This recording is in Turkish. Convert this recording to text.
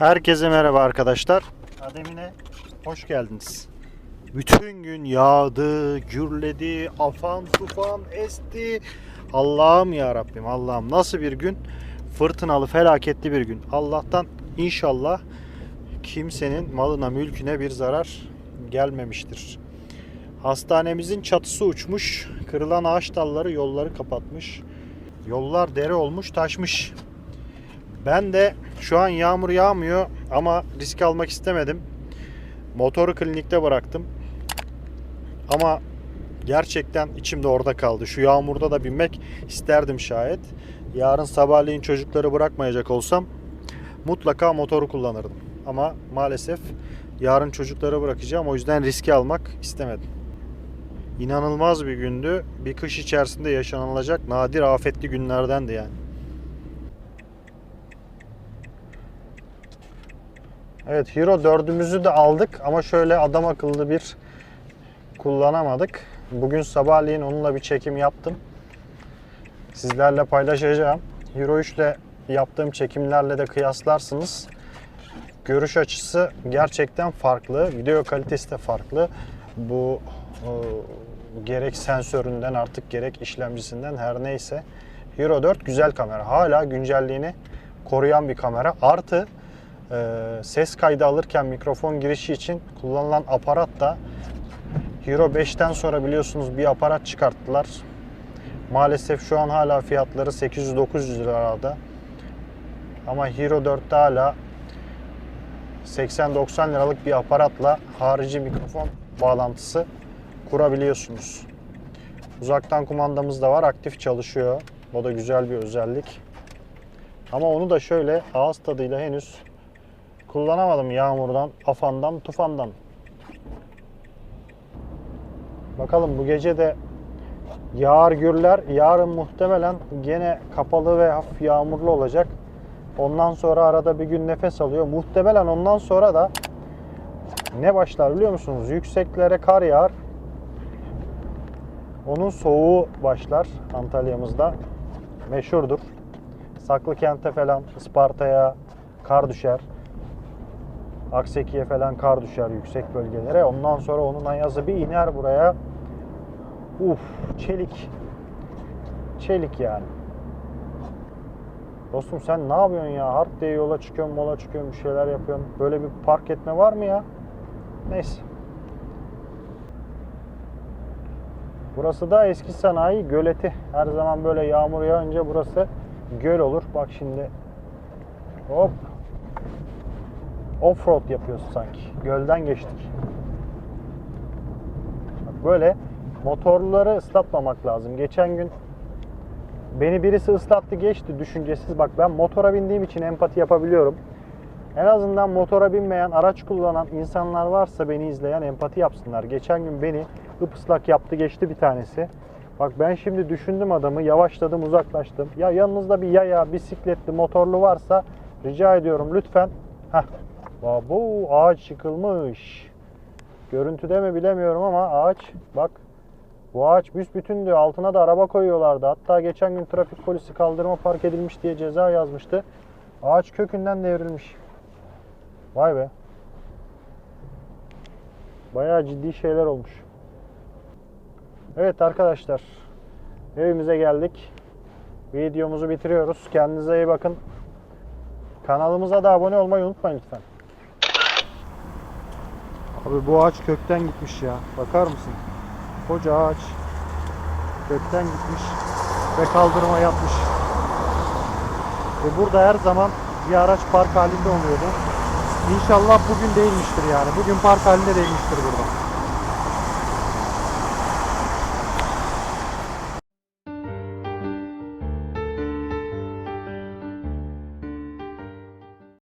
Herkese merhaba arkadaşlar. Ademine hoş geldiniz. Bütün gün yağdı, gürledi, afan tufan esti. Allah'ım ya Rabbim Allah'ım nasıl bir gün? Fırtınalı, felaketli bir gün. Allah'tan inşallah kimsenin malına, mülküne bir zarar gelmemiştir. Hastanemizin çatısı uçmuş. Kırılan ağaç dalları yolları kapatmış. Yollar dere olmuş, taşmış. Ben de şu an yağmur yağmıyor ama risk almak istemedim. Motoru klinikte bıraktım. Ama gerçekten içimde orada kaldı. Şu yağmurda da binmek isterdim şayet. Yarın sabahleyin çocukları bırakmayacak olsam mutlaka motoru kullanırdım. Ama maalesef yarın çocukları bırakacağım. O yüzden riski almak istemedim. İnanılmaz bir gündü. Bir kış içerisinde yaşanılacak nadir afetli günlerdendi yani. Evet Hero 4'ümüzü de aldık ama şöyle adam akıllı bir kullanamadık. Bugün sabahleyin onunla bir çekim yaptım. Sizlerle paylaşacağım. Hero 3 ile yaptığım çekimlerle de kıyaslarsınız. Görüş açısı gerçekten farklı. Video kalitesi de farklı. Bu e, gerek sensöründen artık gerek işlemcisinden her neyse. Hero 4 güzel kamera. Hala güncelliğini koruyan bir kamera. Artı ses kaydı alırken mikrofon girişi için kullanılan aparat da Hero 5'ten sonra biliyorsunuz bir aparat çıkarttılar. Maalesef şu an hala fiyatları 800-900 lirada. Ama Hero 4'te hala 80-90 liralık bir aparatla harici mikrofon bağlantısı kurabiliyorsunuz. Uzaktan kumandamız da var. Aktif çalışıyor. O da güzel bir özellik. Ama onu da şöyle ağız tadıyla henüz kullanamadım yağmurdan, afandan, tufandan. Bakalım bu gece de yağar gürler. Yarın muhtemelen gene kapalı ve hafif yağmurlu olacak. Ondan sonra arada bir gün nefes alıyor. Muhtemelen ondan sonra da ne başlar biliyor musunuz? Yükseklere kar yağar. Onun soğuğu başlar Antalya'mızda. Meşhurdur. Saklıkent'e falan, Isparta'ya kar düşer. Akseki'ye falan kar düşer yüksek bölgelere. Ondan sonra onun ayazı bir iner buraya. Uf, çelik. Çelik yani. Dostum sen ne yapıyorsun ya? Hard diye yola çıkıyorsun, mola çıkıyorsun, bir şeyler yapıyorsun. Böyle bir park etme var mı ya? Neyse. Burası da eski sanayi göleti. Her zaman böyle yağmur yağınca burası göl olur. Bak şimdi. Hop. Offroad yapıyoruz sanki. Gölden geçtik. Böyle motorları ıslatmamak lazım. Geçen gün beni birisi ıslattı geçti düşüncesiz. Bak ben motora bindiğim için empati yapabiliyorum. En azından motora binmeyen, araç kullanan insanlar varsa beni izleyen empati yapsınlar. Geçen gün beni ıpıslak yaptı geçti bir tanesi. Bak ben şimdi düşündüm adamı, yavaşladım, uzaklaştım. Ya yanınızda bir yaya, bisikletli, motorlu varsa rica ediyorum lütfen. Heh. Bu ağaç yıkılmış. Görüntüde mi bilemiyorum ama ağaç bak bu ağaç büsbütündü. Altına da araba koyuyorlardı. Hatta geçen gün trafik polisi kaldırıma park edilmiş diye ceza yazmıştı. Ağaç kökünden devrilmiş. Vay be. Bayağı ciddi şeyler olmuş. Evet arkadaşlar. Evimize geldik. Videomuzu bitiriyoruz. Kendinize iyi bakın. Kanalımıza da abone olmayı unutmayın lütfen. Abi bu ağaç kökten gitmiş ya. Bakar mısın? Koca ağaç kökten gitmiş ve kaldırıma yapmış. Ve burada her zaman bir araç park halinde oluyordu. İnşallah bugün değilmiştir yani. Bugün park halinde değilmiştir burada.